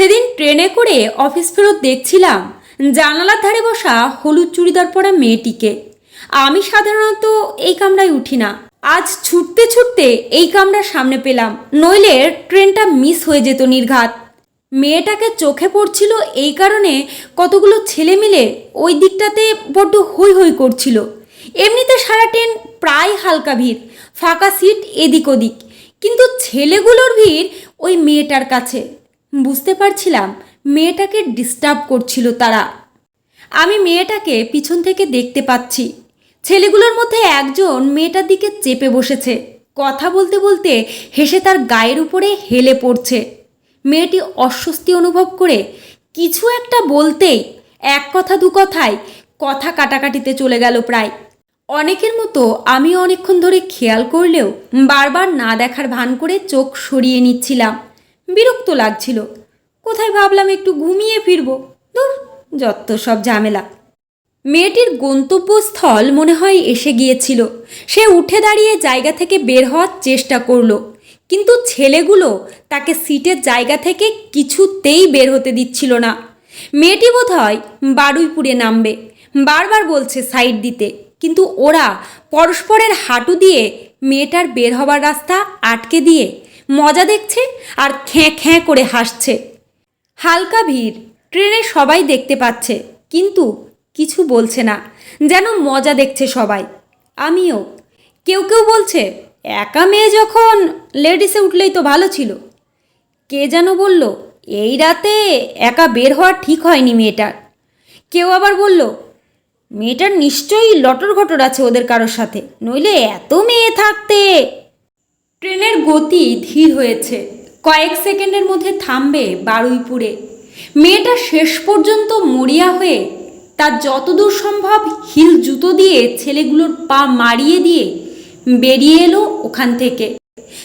সেদিন ট্রেনে করে অফিস ফেরত দেখছিলাম, জানালার ধারে বসা হলুদ চুড়িদার পরা মেয়েটিকে। আমি সাধারণত এই কামরায় উঠি না। আজ ছুটতে ছুটতে এই কামরার সামনে পেলাম, নইলে ট্রেনটা মিস হয়ে যেত নির্ঘাত। মেয়েটাকে চোখে পড়ছিল এই কারণে কতগুলো ছেলে মিলে ওই দিকটাতে বড্ড হই হই করছিল। এমনিতে সারা ট্রেন প্রায় হালকা ভিড়, ফাঁকা সিট এদিক ওদিক। কিন্তু ছেলেগুলোর ভিড় ওই মেয়েটার কাছে। বুঝতে পারছিলাম মেয়েটাকে ডিস্টার্ব করছিল তারা। আমি মেয়েটাকে পিছন থেকে দেখতে পাচ্ছি। ছেলেগুলোর মধ্যে একজন মেয়েটার দিকে চেপে বসেছে। কথা বলতে বলতে হেসে তার গায়ের উপরে হেলে পড়ছে। মেয়েটি অস্বস্তি অনুভব করে কিছু একটা বলতেই এক কথা দু কথায় কথা কাটাকাটিতে চলে গেল প্রায়। অনেকের মতো আমি অনেকক্ষণ ধরে খেয়াল করলেও বারবার না দেখার ভান করে চোখ সরিয়ে নিচ্ছিলাম। বিরক্ত লাগছিল। কোথায় ভাবলাম একটু ঘুমিয়ে ফিরবো? দূর যত সব ঝামেলা। মেয়েটির গন্তব্যস্থল মনে হয় এসে গিয়েছিল। সে উঠে দাঁড়িয়ে জায়গা থেকে বের হওয়ার চেষ্টা করল। কিন্তু ছেলেগুলো তাকে সিটের জায়গা থেকে কিছুতেই বের হতে দিচ্ছিল না। মেয়েটি বোধ হয় বারুইপুরে নামবে। বারবার বলছে সাইড দিতে। কিন্তু ওরা পরস্পরের হাঁটু দিয়ে মেয়েটার বের হবার রাস্তা আটকে দিয়ে মজা দেখছে আর খ্যাঁ খ্যাঁ করে হাসছে। হালকা ভিড়, ট্রেনে সবাই দেখতে পাচ্ছে, কিন্তু কিছু বলছে না, যেন মজা দেখছে সবাই। আমিও, কেউ কেউ বলছে, একা মেয়ে যখন, লেডিসে উঠলেই তো ভালো ছিল। কে যেন বলল, এই রাতে একা বের হওয়া ঠিক হয়নি মেয়েটার। কেউ আবার বলল, মেয়েটার নিশ্চয়ই লটর ঘটর আছে ওদের কারোর সাথে, নইলে এত মেয়ে থাকতে ট্রেনের গতি ধীর হয়েছে। কয়েক সেকেন্ডের মধ্যে থামবে বারুইপুরে। মেয়েটা শেষ পর্যন্ত মরিয়া হয়ে তার যতদূর সম্ভব হিল জুতো দিয়ে ছেলেগুলোর পা মারিয়ে দিয়ে বেরিয়ে এলো ওখান থেকে।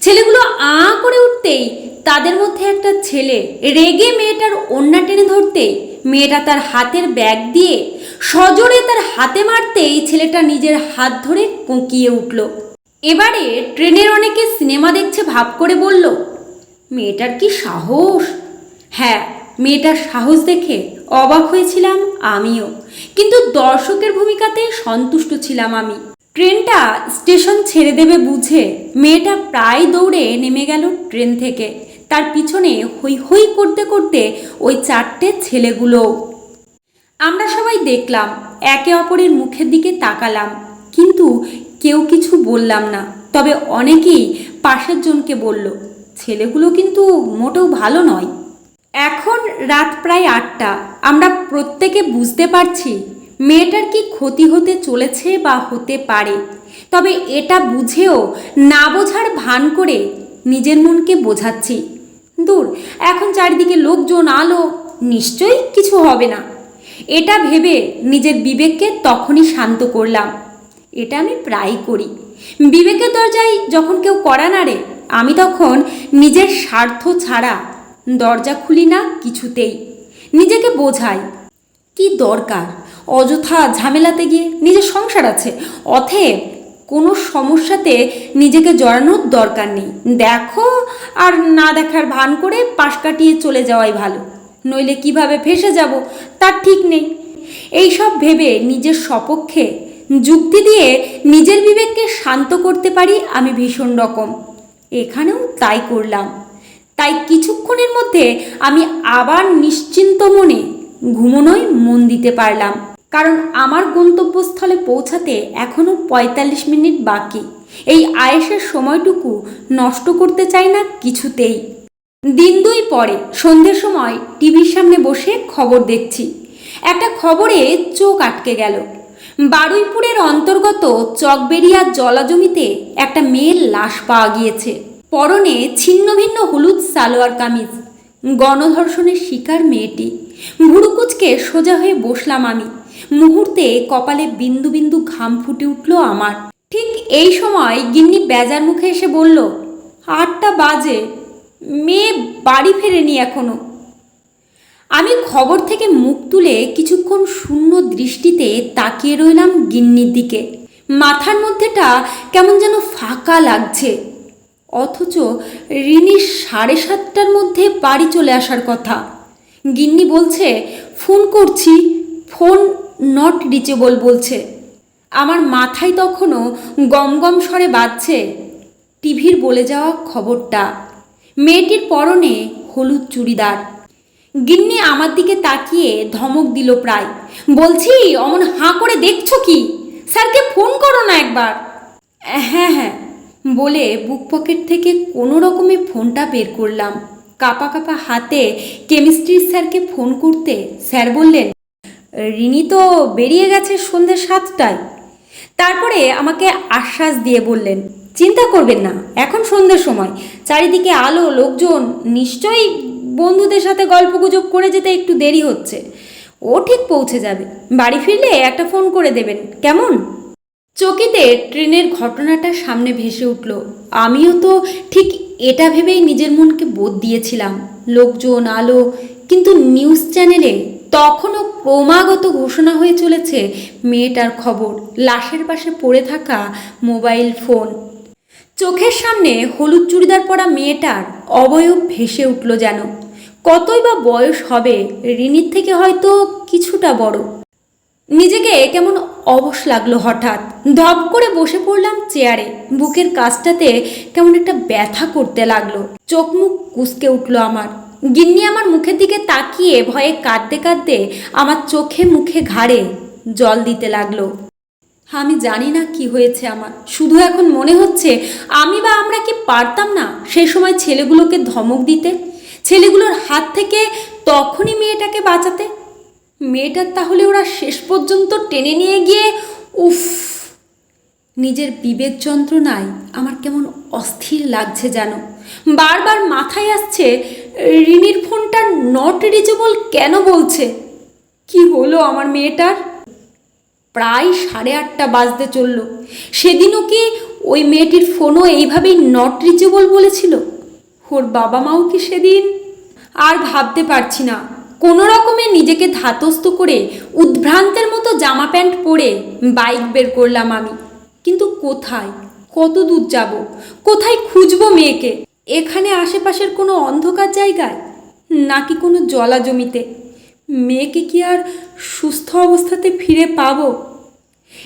ছেলেগুলো আ করে উঠতেই তাদের মধ্যে একটা ছেলে রেগে মেয়েটার ওন্না টেনে ধরতেই মেয়েটা তার হাতের ব্যাগ দিয়ে সজোরে তার হাতে মারতেই ছেলেটা নিজের হাত ধরে কোঁকিয়ে উঠল। এবারে ট্রেনের অনেকে সিনেমা দেখছে ভাব করে বলল, মেয়েটার কি সাহস? হ্যাঁ মেয়েটার সাহস দেখে অবাক হয়েছিলাম আমিও, কিন্তু দর্শকের ভূমিকাতে সন্তুষ্ট ছিলাম আমি। ট্রেনটা স্টেশন ছেড়ে দেবে বুঝে মেয়েটা প্রায় দৌড়ে নেমে গেল ট্রেন থেকে। তার পিছনে হই হই করতে করতে ওই চারটে ছেলেগুলো। আমরা সবাই দেখলাম, একে অপরের মুখের দিকে তাকালাম, কিন্তু কেউ কিছু বললাম না। তবে অনেকেই পাশের জনকে বলল, ছেলেগুলো কিন্তু মোটেও ভালো নয়। এখন রাত প্রায় আটটা। আমরা প্রত্যেকে বুঝতে পারছি মেয়েটার কি ক্ষতি হতে চলেছে বা হতে পারে। তবে এটা বুঝেও না বোঝার ভান করে নিজের মনকে বোঝাচ্ছি। দূর, এখন চারিদিকে লোকজন, আলো, নিশ্চয়ই কিছু হবে না। এটা ভেবে নিজের বিবেককে তখনই শান্ত করলাম। এটা আমি প্রায় করি। বিবেকের দরজায় যখন কেউ করা নাড়ে আমি তখন নিজের স্বার্থ ছাড়া দরজা খুলি না কিছুতেই। নিজেকে বোঝাই, কি দরকার? অযথা ঝামেলাতে গিয়ে নিজের সংসার আছে অথেব কোনো সমস্যাতে নিজেকে জড়ানোর দরকার নেই। দেখো আর না দেখার ভান করে পাশ কাটিয়ে চলে যাওয়াই ভালো, নইলে কীভাবে ফেসে যাব তার ঠিক নেই। এইসব ভেবে নিজের সপক্ষে যুক্তি দিয়ে নিজের বিবেককে শান্ত করতে পারি আমি ভীষণ রকম। এখানেও তাই করলাম। তাই কিছুক্ষণের মধ্যে আমি আবার নিশ্চিন্ত মনে ঘুমনোয় মন দিতে পারলাম। কারণ আমার গন্তব্যস্থলে পৌঁছাতে এখনও পঁয়তাল্লিশ মিনিট বাকি। এই আয়েসের সময়টুকু নষ্ট করতে চাই না কিছুতেই। দিন দুই পরে সন্ধ্যের সময় টিভির সামনে বসে খবর দেখছি। একটা খবরে চোখ আটকে গেল। বারুইপুরের অন্তর্গত চকবেরিয়া জলাজমিতে একটা মেয়ের লাশ পাওয়া গিয়েছে। পরনে ছিন্ন ভিন্ন হলুদ সালোয়ার কামিজ। গণধর্ষণের শিকার মেয়েটি। ভুরুকুচকে সোজা হয়ে বসলাম আমি। মুহূর্তে কপালে বিন্দু বিন্দু ঘাম ফুটে উঠল আমার। ঠিক এই সময় গিন্নি বেজার মুখে এসে বলল, আটটা বাজে। মেয়ে বাড়ি ফেরেনি এখনও। আমি খবর থেকে মুখ তুলে কিছুক্ষণ শূন্য দৃষ্টিতে তাকিয়ে রইলাম গিন্নির দিকে। মাথার মধ্যেটা কেমন যেন ফাঁকা লাগছে। অথচ রিনির সাড়ে সাতটার মধ্যে বাড়ি চলে আসার কথা। গিন্নি বলছে, ফোন করছি, ফোন নট রিচেবল বলছে। আমার মাথায় তখনও গম গম স্বরে বাজছে টিভির বলে যাওয়া খবরটা। মেয়েটির পরনে হলুদ চুড়িদার। গিন্নি আমার দিকে তাকিয়ে ধমক দিল প্রায়। বলছি, অমন হাঁ করে দেখছ কি? স্যারকে ফোন করো না একবার। হ্যাঁ হ্যাঁ বলে বুক পকেট থেকে কোনো রকমে ফোনটা বের করলাম। কাপা কাপা হাতে কেমিস্ট্রির স্যারকে ফোন করতে স্যার বললেন, রিনি তো বেরিয়ে গেছে সন্ধ্যে সাতটায়। তারপরে আমাকে আশ্বাস দিয়ে বললেন, চিন্তা করবেন না, এখন সন্ধ্যের সময়। চারিদিকে আলো, লোকজন, নিশ্চয়ই বন্ধুদের সাথে গল্পগুজব করে যেতে একটু দেরি হচ্ছে। ও ঠিক পৌঁছে যাবে। বাড়ি ফিরলে একটা ফোন করে দেবেন। কেমন? চকিতে ট্রেনের ঘটনাটা সামনে ভেসে উঠল। আমিও তো ঠিক এটা ভেবেই নিজের মনকে বোধ দিয়েছিলাম। লোকজন, আলো, কিন্তু নিউজ চ্যানেলে তখনও ক্রমাগত ঘোষণা হয়ে চলেছে মেয়েটার খবর। লাশের পাশে পড়ে থাকা মোবাইল ফোন। চোখের সামনে হলুদ চুড়িদার পরা মেয়েটার অবয়ব ভেসে উঠল যেন। কতই বা বয়স হবে, রিনির থেকে হয়তো কিছুটা বড়। নিজেকে কেমন অবশ লাগল হঠাৎ। ধপ করে বসে পড়লাম চেয়ারে। বুকের কাজটাতে কেমন একটা ব্যথা করতে লাগল। চোখ মুখ কুসকে উঠল আমার। গিন্নি আমার মুখের দিকে তাকিয়ে ভয়ে কাঁদতে কাঁদতে আমার চোখে মুখে ঘাড়ে জল দিতে লাগল। আমি জানি না কি হয়েছে আমার। শুধু এখন মনে হচ্ছে, আমি বা আমরা কি পারতাম না সেই সময় ছেলেগুলোকে ধমক দিতে? ছেলেগুলোর হাত থেকে তখনই মেয়েটাকে বাঁচাতে। মেয়েটার তাহলে ওরা শেষ পর্যন্ত টেনে নিয়ে গিয়ে, উফ, নিজের বিবেক যন্ত্রণায় আমার কেমন অস্থির লাগছে যেন। বারবার মাথায় আসছে রিনির ফোনটা নট রিচেবল কেন বলছে? কি হলো আমার মেয়েটার? প্রায় সাড়ে আটটা বাজতে চলল। সেদিনও কি ওই মেয়েটির ফোনও এইভাবেই নট রিচেবল বলেছিল? ওর বাবা মাও কি সেদিন? আর ভাবতে পারছি না। কোনো রকমে নিজেকে ধাতস্থ করে উদ্ভ্রান্তের মতো জামা প্যান্ট পরে বাইক বের করলাম আমি। কিন্তু কোথায়? কত দূর যাব? কোথায় খুঁজবো মেয়েকে? এখানে আশেপাশের কোনো অন্ধকার জায়গায়? নাকি কোনো জলা জমিতে? মেয়েকে কি আর সুস্থ অবস্থাতে ফিরে পাবো?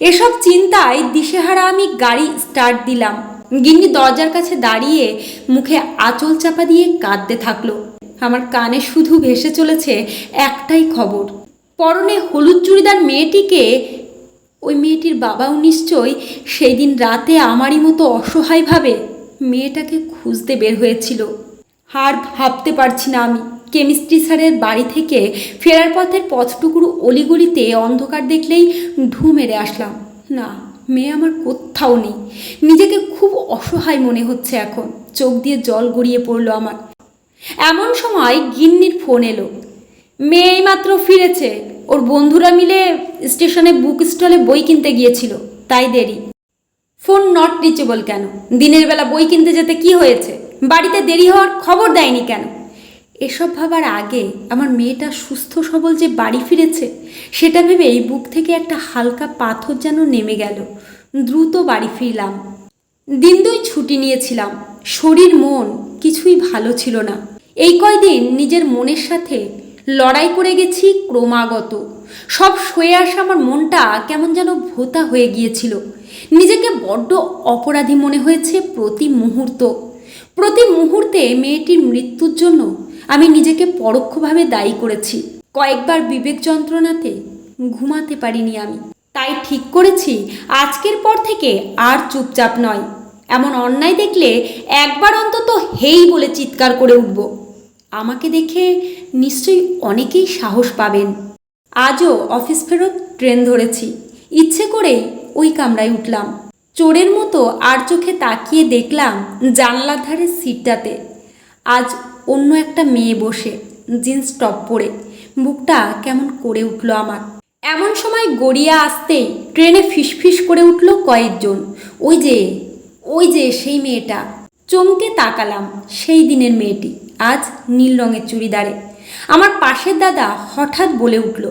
এসব চিন্তায় দিশেহারা আমি গাড়ি স্টার্ট দিলাম। গিন্নি দরজার কাছে দাঁড়িয়ে মুখে আঁচল চাপা দিয়ে কাঁদতে থাকল। আমার কানে শুধু ভেসে চলেছে একটাই খবর। পরনে হলুদ চুড়িদার মেয়েটিকে, ওই মেয়েটির বাবাও নিশ্চয় সেই দিন রাতে আমারই মতো অসহায়ভাবে মেয়েটাকে খুঁজতে বের হয়েছিল। আর ভাবতে পারছি না আমি, কেমিস্ট্রি স্যারের বাড়ি থেকে ফেরার পথের পথটুকুর অলিগলিতে অন্ধকার দেখলেই ঢু মেরে আসলাম। না, মেয়ে আমার কোথাও নেই। নিজেকে খুব অসহায় মনে হচ্ছে এখন। চোখ দিয়ে জল গড়িয়ে পড়ল আমার। এমন সময় গিন্নির ফোন এলো। মেয়ে মাত্র ফিরেছে। ওর বন্ধুরা মিলে স্টেশনে বুক স্টলে বই কিনতে গিয়েছিল। তাই দেরি। ফোন নট রিচেবল কেন? দিনের বেলা বই কিনতে যেতে কি হয়েছে? বাড়িতে দেরি হওয়ার খবর দেয়নি কেন? এসব ভাবার আগে আমার মেয়েটা সুস্থ সবল যে বাড়ি ফিরেছে, সেটা ভেবেই বুক থেকে একটা হালকা পাথর যেন নেমে গেল। দ্রুত বাড়ি ফিরলাম। দিন দুই ছুটি নিয়েছিলাম। শরীর, মন কিছুই ভালো ছিল না। এই কয়দিন নিজের মনের সাথে লড়াই করে গেছি ক্রমাগত। সব সয়ে আসা আমার মনটা কেমন যেন ভোতা হয়ে গিয়েছিল। নিজেকে বড্ড অপরাধী মনে হয়েছে প্রতি মুহূর্ত। প্রতি মুহূর্তে মেয়েটির মৃত্যুর জন্য আমি নিজেকে পরোক্ষভাবে দায়ী করেছি। কয়েকবার বিবেক যন্ত্রণাতে ঘুমাতে পারিনি আমি। তাই ঠিক করেছি, আজকের পর থেকে আর চুপচাপ নয়। এমন অন্যায় দেখলে একবার অন্তত হেই বলে চিৎকার করে উঠব। আমাকে দেখে নিশ্চয়ই অনেকেই সাহস পাবেন। আজও অফিস ফেরত ট্রেন ধরেছি। ইচ্ছে করেই ওই কামরায় উঠলাম। চোরের মতো আর চোখে তাকিয়ে দেখলাম জানলার ধারের সিটটাতে। আজ অন্য একটা মেয়ে বসে, জিন্স টপ পরে। বুকটা কেমন করে উঠল আমার। এমন সময় গড়িয়া আসতেই ট্রেনে ফিসফিস করে উঠল কয়েকজন। ওই যে ওই যে সেই মেয়েটা। চমকে তাকালাম সেই দিনের মেয়েটি, আজ নীল রঙের চুড়িদারে। আমার পাশের দাদা হঠাৎ বলে উঠল,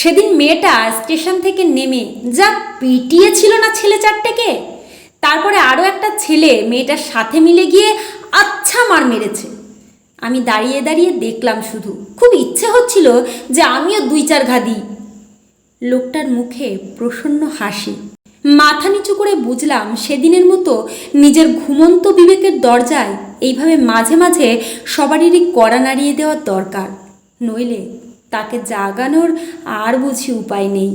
সেদিন মেয়েটা স্টেশন থেকে নেমে যা পিটিয়েছিল না ছেলে চারটেকে? তারপরে আরও একটা ছেলে মেয়েটার সাথে মিলে গিয়ে আচ্ছা মার মেরেছে। আমি দাঁড়িয়ে দাঁড়িয়ে দেখলাম শুধু, খুব ইচ্ছে হচ্ছিল যে আমিও দুই চার ঘা দিই। লোকটার মুখে প্রসন্ন হাসি। মাথা নিচু করে বুঝলাম সেদিনের মতো নিজের ঘুমন্ত বিবেকের দরজায় এইভাবে মাঝে মাঝে সবারই কড়া নাড়িয়ে দেওয়ার দরকার। নইলে তাকে জাগানোর আর বুঝি উপায় নেই।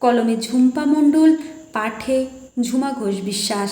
কলমে ঝুম্পা মণ্ডল, পাঠে ঝুমা ঘোষ বিশ্বাস।